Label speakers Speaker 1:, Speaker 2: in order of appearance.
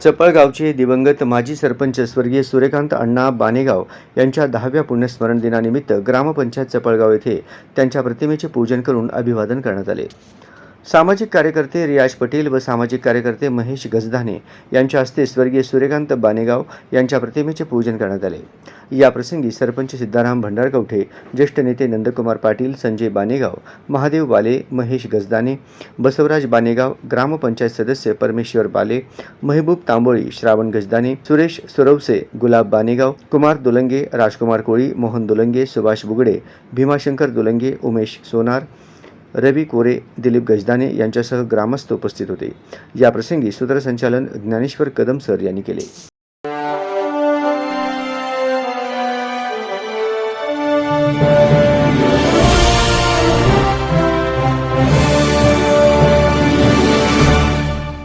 Speaker 1: चपळगावचे दिवंगत माजी सरपंच स्वर्गीय सूर्यकांत अण्णा बानेगाव यांच्या दहाव्या पुण्यस्मरण दिनानिमित्त ग्रामपंचायत चपळगाव येथे त्यांच्या प्रतिमेचे पूजन करून अभिवादन करण्यात आले. सामाजिक कार्यकर्ते रियाज पटेल व सामाजिक कार्यकर्ते महेश गजधाने यांच्या हस्ते स्वर्गीय सूर्यकांत बानेगाव यांच्या प्रतिमेचे पूजन करण्यात आले. या प्रसंगी सरपंच सिद्धाराम भंडारकवठे ज्येष्ठ नेते नंदकुमार पाटील संजय बानेगाव महादेव बाले महेश गजदाने बसवराज बानेगाव ग्रामपंचायत सदस्य परमेश्वर बाले महबूब तांबोळी श्रावण गजदाने सुरेश सुरवसे गुलाब बानेगाव कुमार दुलंगे राजकुमार कोळी मोहन दुलंगे सुभाष बुगडे भीमाशंकर दुलंगे उमेश सोनार रवी कोरे दिलीप गजदाने यांच्यासह ग्रामस्थ उपस्थित होते. या प्रसंगी सूत्रसंचालन ज्ञानेश्वर कदम सर यांनी केले.